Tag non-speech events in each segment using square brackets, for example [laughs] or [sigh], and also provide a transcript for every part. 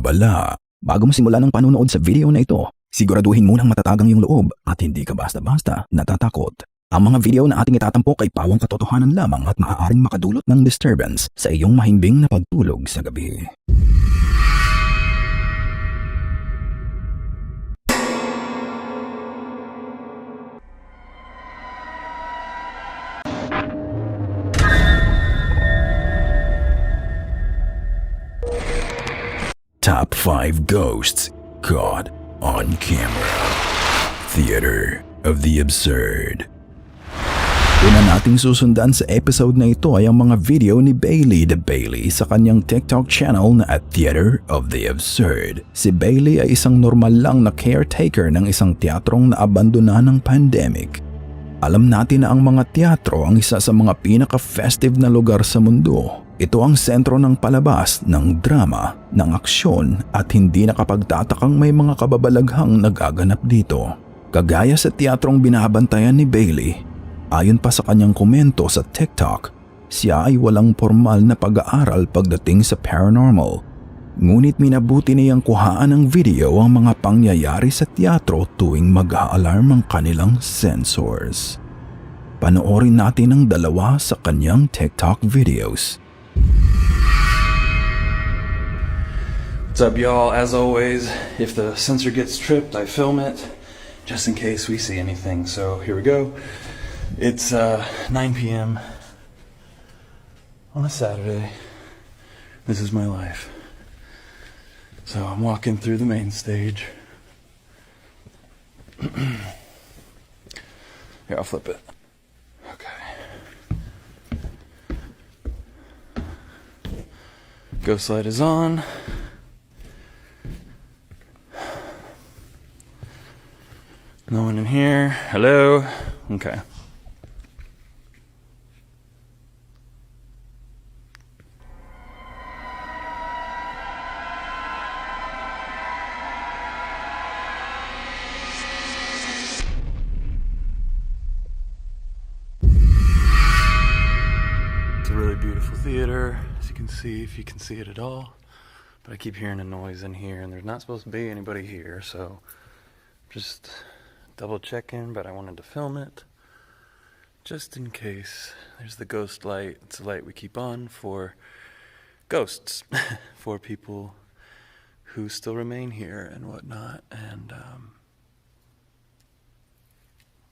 babala. Bago mo simulan ang panonood sa video na ito, siguraduhin munang matatagang yung loob at hindi ka basta-basta natatakot. Ang mga video na ating itatampok ay pawang katotohanan lamang at maaaring makadulot ng disturbance sa iyong mahimbing na pagtulog sa gabi. Top 5 Ghosts Caught on Camera. Theater of the Absurd. Una nating susundan sa episode na ito ay ang mga video ni Bailey the Bailey sa kanyang TikTok channel na at Theater of the Absurd. Si Bailey ay isang normal lang na caretaker ng isang teatrong naabandona ng pandemic. Alam natin na ang mga teatro ang isa sa mga pinaka-festive na lugar sa mundo. Ito ang sentro ng palabas, ng drama, ng aksyon at hindi nakapagtatakang may mga kababalaghang nagaganap dito. Kagaya sa teatrong binabantayan ni Bailey, ayon pa sa kanyang komento sa TikTok, siya ay walang formal na pag-aaral pagdating sa paranormal. Ngunit minabuti niyang kuhaan ng video ang mga pangyayari sa teatro tuwing mag-aalarm ang kanilang sensors. Panoorin natin ang dalawa sa kanyang TikTok videos. What's up, y'all? As always, if the sensor gets tripped, I film it just in case we see anything. So here we go. It's uh, 9 p.m. on a Saturday. This is my life. So I'm walking through the main stage. [clears throat] Here, I'll flip it. Ghost light is on. No one in here. Hello? Okay. See, if you can see it at all. But I keep hearing a noise in here, and there's not supposed to be anybody here, so just double checking, but I wanted to film it just in case. There's the ghost light. It's a light we keep on for ghosts, [laughs] for people who still remain here and whatnot. And, um,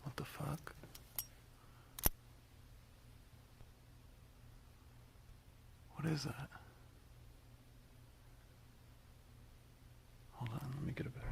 what the fuck? What is that? Hold on, let me get a better.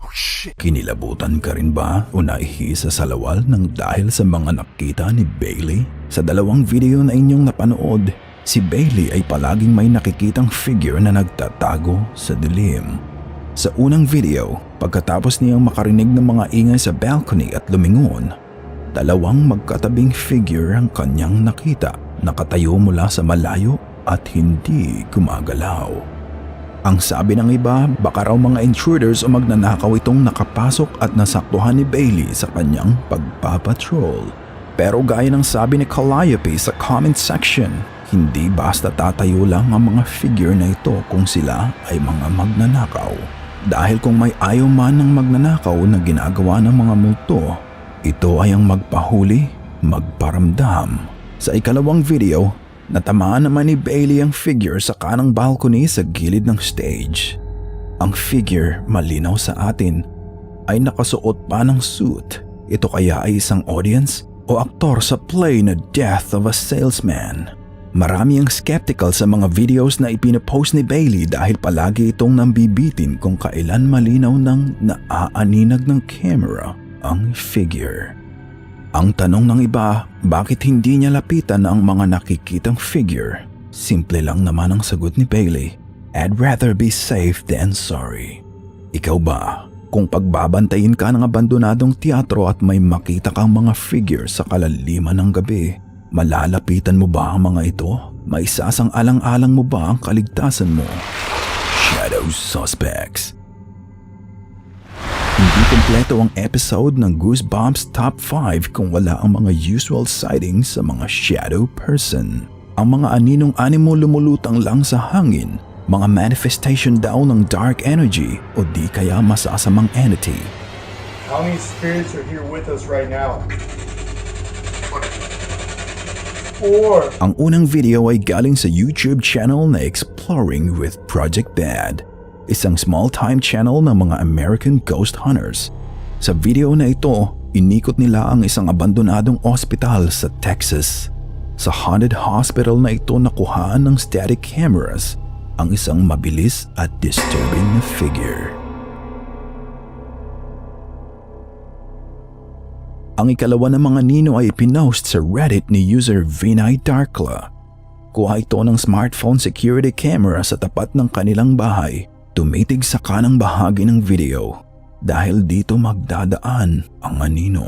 Oh! Kinilabutan ka rin ba o naihisa sa lawal ng dahil sa mga nakita ni Bailey? Sa dalawang video na inyong napanood, si Bailey ay palaging may nakikitang figure na nagtatago sa dilim. Sa unang video, pagkatapos niyang makarinig ng mga ingay sa balcony at lumingon, dalawang magkatabing figure ang kanyang nakita, nakatayo mula sa malayo at hindi gumagalaw. Ang sabi ng iba, baka raw mga intruders o magnanakaw itong nakapasok at nasaktuhan ni Bailey sa kanyang pagpapatrol. Pero gaya ng sabi ni Calliope sa comment section, hindi basta tatayo lang ang mga figure na ito kung sila ay mga magnanakaw. Dahil kung may ayaw man ng magnanakaw na ginagawa ng mga multo, ito ay ang magpahuli, magparamdam. Sa ikalawang video, natamaan naman ni Bailey ang figure sa kanang balcony sa gilid ng stage. Ang figure, malinaw sa atin, ay nakasuot pa ng suit. Ito kaya ay isang audience o aktor sa play na Death of a Salesman. Marami ang skeptical sa mga videos na ipinopost ni Bailey dahil palagi itong nambibitin kung kailan malinaw ng naaaninag ng camera ang figure. Ang tanong ng iba, bakit hindi niya lapitan ang mga nakikitang figure? Simple lang naman ang sagot ni Bailey. I'd rather be safe than sorry. Ikaw ba? Kung pagbabantayin ka ng abandonadong teatro at may makita kang mga figure sa kalaliman ng gabi, malalapitan mo ba ang mga ito? May sasang alang-alang mo ba ang kaligtasan mo? Shadow Suspects Hindi kompleto ang episode ng Goosebumps Top 5 kung wala ang mga usual sightings sa mga shadow person. Ang mga aninong animo lumulutang lang sa hangin, mga manifestation daw ng dark energy o di kaya masasamang entity. How many spirits are here with us right now? Four. Ang unang video ay galing sa YouTube channel na Exploring with Project Bad, isang small-time channel ng mga American ghost hunters. Sa video na ito, inikot nila ang isang abandonadong ospital sa Texas. Sa haunted hospital na ito nakuhaan ng static cameras ang isang mabilis at disturbing na figure. Ang ikalawa ng mga nino ay pinost sa Reddit ni user Vinay Darkla. Kuha ito ng smartphone security camera sa tapat ng kanilang bahay. Tumitig sa kanang bahagi ng video dahil dito magdadaan ang anino.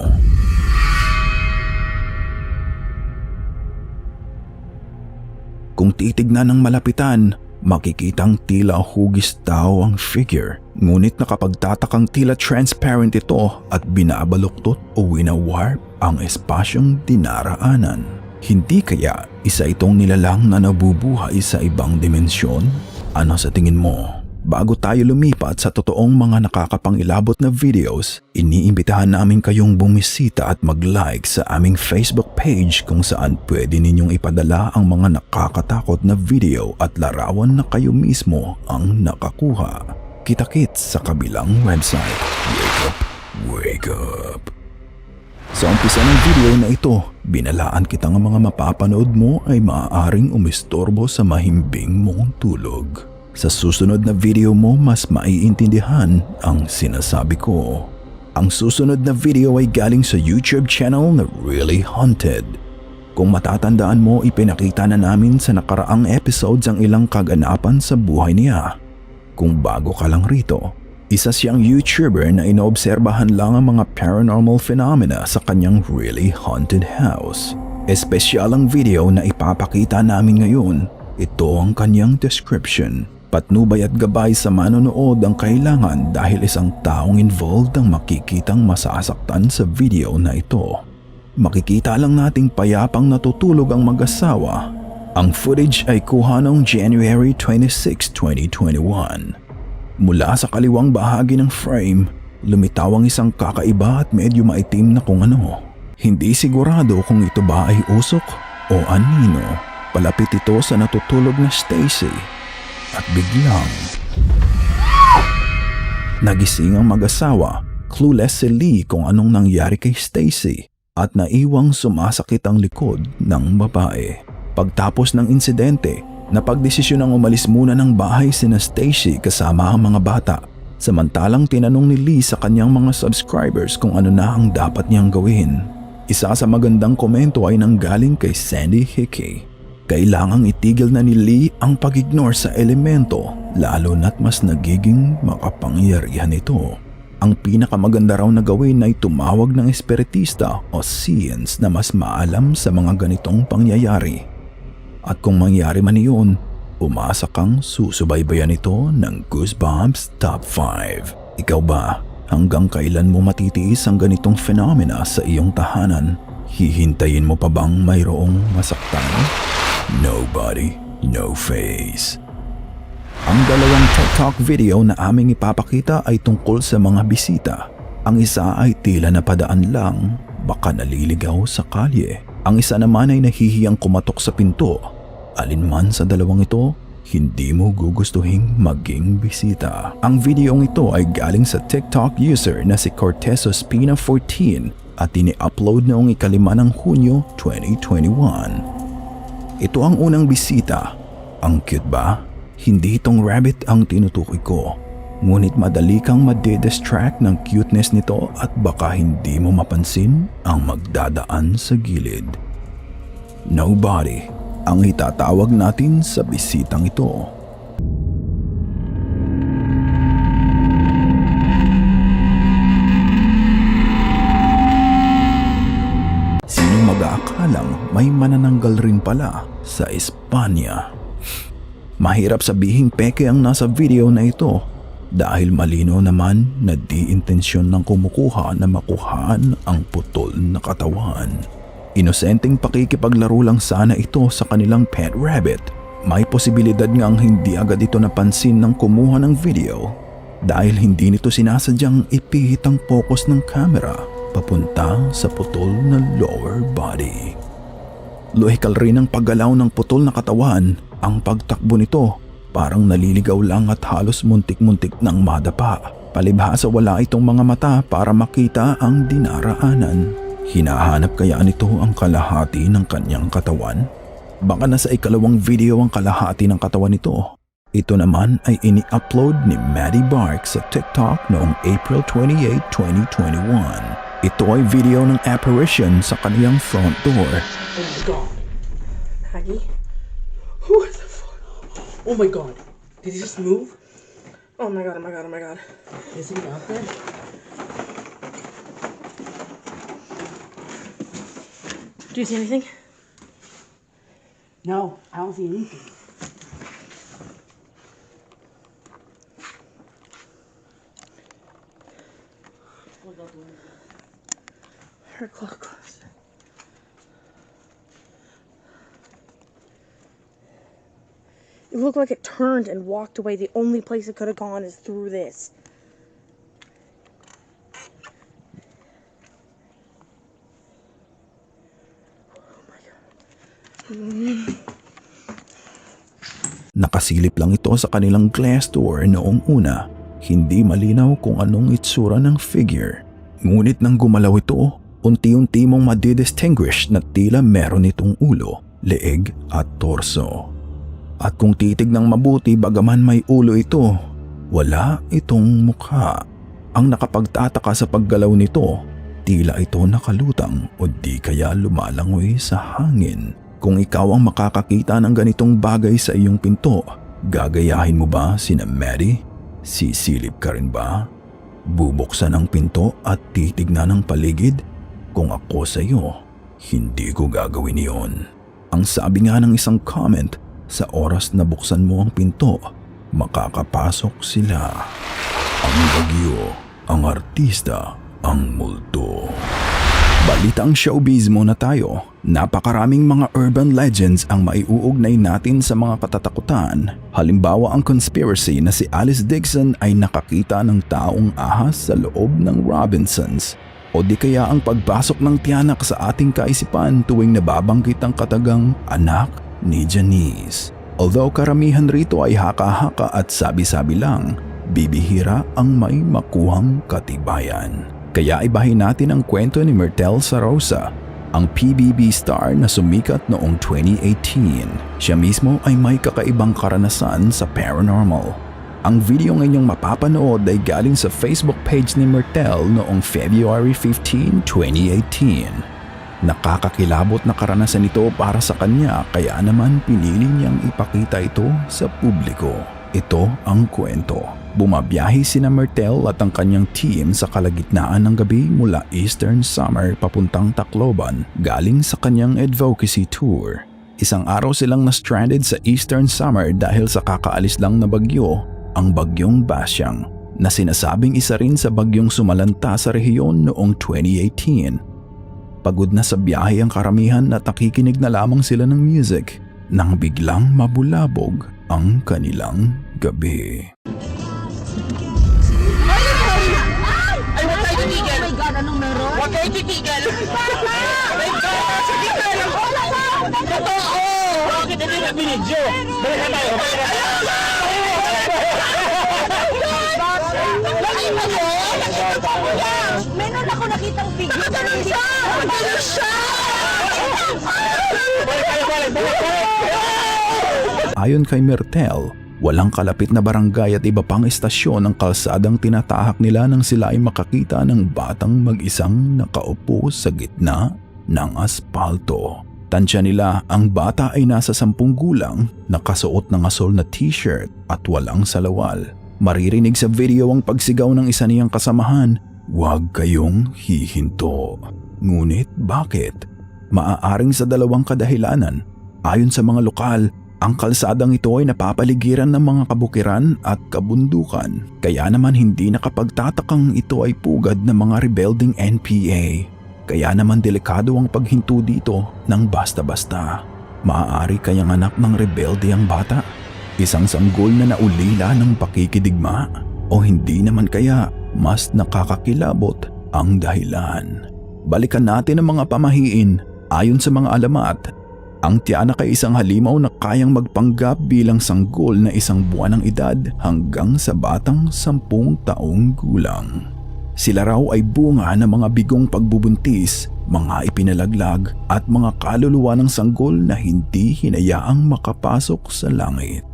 Kung titignan ng malapitan, makikitang tila hugis tao ang figure. Ngunit nakapagtatakang tila transparent ito at binabaluktot o winawarp ang espasyong dinaraanan. Hindi kaya isa itong nilalang na nabubuhay sa ibang dimensyon? Ano sa tingin mo? Bago tayo lumipat sa totoong mga nakakapangilabot na videos, iniimbitahan namin kayong bumisita at mag-like sa aming Facebook page kung saan pwede ninyong ipadala ang mga nakakatakot na video at larawan na kayo mismo ang nakakuha. Kita-kits sa kabilang website. Wake up, wake up. Sa umpisa ng video na ito, binalaan kita ng mga mapapanood mo ay maaaring umistorbo sa mahimbing mong tulog. Sa susunod na video mo, mas maiintindihan ang sinasabi ko. Ang susunod na video ay galing sa YouTube channel na Really Haunted. Kung matatandaan mo, ipinakita na namin sa nakaraang episodes ang ilang kaganapan sa buhay niya. Kung bago ka lang rito, isa siyang YouTuber na inoobserbahan lang ang mga paranormal phenomena sa kanyang really haunted house. Espesyal ang video na ipapakita namin ngayon. Ito ang kanyang description. Patnubay at gabay sa manonood ang kailangan dahil isang taong involved ang makikitang masasaktan sa video na ito. Makikita lang nating payapang natutulog ang mag-asawa. Ang footage ay kuha noong January 26, 2021. Mula sa kaliwang bahagi ng frame, lumitaw ang isang kakaiba at medyo maitim na kung ano. Hindi sigurado kung ito ba ay usok o anino. Palapit ito sa natutulog na Stacy at biglang Nagising ang mag-asawa, clueless si Lee kung anong nangyari kay Stacy at naiwang sumasakit ang likod ng babae. Pagtapos ng insidente, napagdesisyon ang umalis muna ng bahay sina Stacy kasama ang mga bata. Samantalang tinanong ni Lee sa kanyang mga subscribers kung ano na ang dapat niyang gawin. Isa sa magandang komento ay nanggaling kay Sandy Hickey. Kailangang itigil na ni Lee ang pag-ignore sa elemento lalo na't mas nagiging makapangyarihan ito. Ang pinakamaganda raw na gawin ay tumawag ng espiritista o seance na mas maalam sa mga ganitong pangyayari. At kung mangyari man iyon, umasa kang susubaybayan ito ng Goosebumps Top 5. Ikaw ba, hanggang kailan mo matitiis ang ganitong phenomena sa iyong tahanan? Hihintayin mo pa bang mayroong masaktan? Nobody, no face. Ang dalawang TikTok video na aming ipapakita ay tungkol sa mga bisita. Ang isa ay tila napadaan lang, baka naliligaw sa kalye. Ang isa naman ay nahihiyang kumatok sa pinto. Alinman sa dalawang ito, hindi mo gugustuhing maging bisita. Ang videong ito ay galing sa TikTok user na si Cortez Ospina 14 at ini-upload noong ikalima ng Hunyo 2021. Ito ang unang bisita. Ang cute ba? Hindi itong rabbit ang tinutukoy ko. Ngunit madali kang madidistract ng cuteness nito at baka hindi mo mapansin ang magdadaan sa gilid. Nobody ang itatawag natin sa bisitang ito. May manananggal rin pala sa Espanya? Mahirap sabihing peke ang nasa video na ito dahil malino naman na di intensyon ng kumukuha na makuhaan ang putol na katawan. Inosenteng pakikipaglaro lang sana ito sa kanilang pet rabbit. May posibilidad ngang hindi agad ito napansin ng kumuha ng video dahil hindi nito sinasadyang ipihit ang focus ng camera papunta sa putol na lower body. Lohikal rin ang paggalaw ng putol na katawan ang pagtakbo nito parang naliligaw lang at halos muntik-muntik nang madapa. Palibhasa wala itong mga mata para makita ang dinaraanan. Hinahanap kaya nito ang kalahati ng kanyang katawan? Baka nasa ikalawang video ang kalahati ng katawan nito. Ito naman ay ini-upload ni Maddie Bark sa TikTok noong April 28, 2021. Ito ay video ng apparition sa kaniyang front door. Oh my god. Maggie? What the fuck? Oh my god. Did he just move? Oh my god, oh my god, oh my god. Is he out there? Do you see anything? No, I don't see anything. Her clock closed. It looked like it turned and walked away. The only place it could have gone is through this. Nakasilip lang ito sa kanilang glass door noong una. Hindi malinaw kung anong itsura ng figure. Ngunit nang gumalaw ito, unti-unti mong madidistinguish na tila meron itong ulo, leeg at torso. At kung titignang mabuti bagaman may ulo ito, wala itong mukha. Ang nakapagtataka sa paggalaw nito, tila ito nakalutang o di kaya lumalangoy sa hangin. Kung ikaw ang makakakita ng ganitong bagay sa iyong pinto, gagayahin mo ba sina Mary? Sisilip ka rin ba? Bubuksan ang pinto at titignan ang paligid? Kung ako sa iyo, hindi ko gagawin iyon. Ang sabi nga ng isang comment, sa oras na buksan mo ang pinto, makakapasok sila. Ang bagyo, ang artista, ang multo. Balitang showbiz muna tayo. Napakaraming mga urban legends ang maiuugnay natin sa mga katatakutan. Halimbawa ang conspiracy na si Alice Dixon ay nakakita ng taong ahas sa loob ng Robinsons. O di kaya ang pagpasok ng tiyanak sa ating kaisipan tuwing nababanggit ang katagang anak ni Janice. Although karamihan rito ay haka-haka at sabi-sabi lang, bibihira ang may makuhang katibayan. Kaya ibahin natin ang kwento ni Myrtle Sarosa, ang PBB star na sumikat noong 2018. Siya mismo ay may kakaibang karanasan sa paranormal. Ang video ngayong mapapanood ay galing sa Facebook page ni Myrtle noong February 15, 2018. Nakakakilabot na karanasan ito para sa kanya kaya naman pinili niyang ipakita ito sa publiko. Ito ang kwento. Bumabiyahe sina Myrtle at ang kanyang team sa kalagitnaan ng gabi mula Eastern Summer papuntang Tacloban galing sa kanyang advocacy tour. Isang araw silang na-stranded sa Eastern Summer dahil sa kakaalis lang na bagyo, ang bagyong Basyang, na sinasabing isa rin sa bagyong sumalanta sa rehiyon noong 2018 Pagod na sa biyahe ang karamihan at nakikinig na lamang sila ng music nang biglang mabulabog ang kanilang gabi. Huwag tayo titigil! Oh my God, anong meron? Huwag kayo titigil! Oh my God! Wala ka! [laughs] Totoo! Bakit hindi na binidyo? Balik na tayo! Balik na tayo! Lagi ba yun? Meron ako nakitang video. Magaling siya! Magaling siya! Ayon kay Mertel, walang kalapit na barangay at iba pang estasyon ang kalsadang tinatahak nila nang sila ay makakita ng batang mag-isang nakaupo sa gitna ng aspalto. Tansya nila ang bata ay nasa sampung gulang, nakasuot ng asol na t-shirt at walang salawal. Maririnig sa video ang pagsigaw ng isa niyang kasamahan, huwag kayong hihinto. Ngunit bakit? Maaaring sa dalawang kadahilanan. Ayon sa mga lokal, Ang kalsadang ito ay napapaligiran ng mga kabukiran at kabundukan kaya naman hindi nakapagtatakang ito ay pugad ng mga rebelding NPA. Kaya naman delikado ang paghinto dito ng basta-basta. Maaari kayang anak ng rebelde ang bata? Isang sanggol na naulila ng pakikidigma? O hindi naman kaya mas nakakakilabot ang dahilan? Balikan natin ang mga pamahiin ayon sa mga alamat ang tiyanak ay isang halimaw na kayang magpanggap bilang sanggol na isang buwan ng edad hanggang sa batang sampung taong gulang. Sila raw ay bunga ng mga bigong pagbubuntis, mga ipinalaglag at mga kaluluwa ng sanggol na hindi hinayaang makapasok sa langit.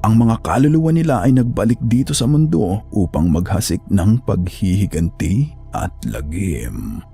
Ang mga kaluluwa nila ay nagbalik dito sa mundo upang maghasik ng paghihiganti at lagim.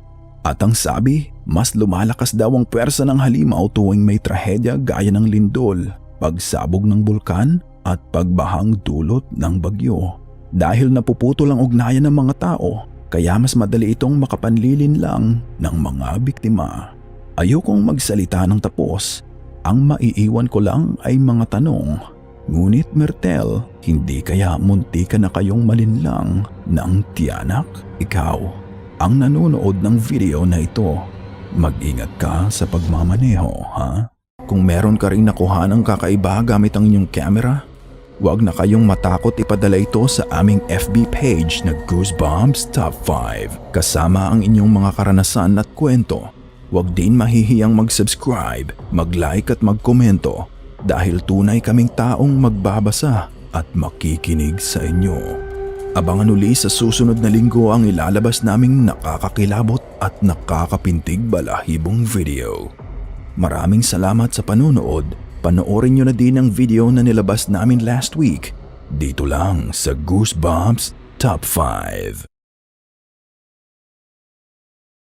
At ang sabi, mas lumalakas daw ang pwersa ng halimaw tuwing may trahedya gaya ng lindol, pagsabog ng bulkan at pagbahang dulot ng bagyo. Dahil napuputol ang ugnayan ng mga tao, kaya mas madali itong makapanlilin lang ng mga biktima. Ayokong magsalita ng tapos, ang maiiwan ko lang ay mga tanong. Ngunit Mertel, hindi kaya munti ka na kayong malinlang ng tiyanak? Ikaw, ang nanonood ng video na ito, mag-ingat ka sa pagmamaneho, ha? Kung meron ka rin nakuha ng kakaiba gamit ang inyong camera, huwag na kayong matakot ipadala ito sa aming FB page na Goosebumps Top 5 kasama ang inyong mga karanasan at kwento. Huwag din mahihiyang mag-subscribe, mag-like at magkomento dahil tunay kaming taong magbabasa at makikinig sa inyo. Abangan uli sa susunod na linggo ang ilalabas naming nakakakilabot at nakakapintig balahibong video. Maraming salamat sa panonood. Panoorin nyo na din ang video na nilabas namin last week. Dito lang sa Goosebumps Top 5.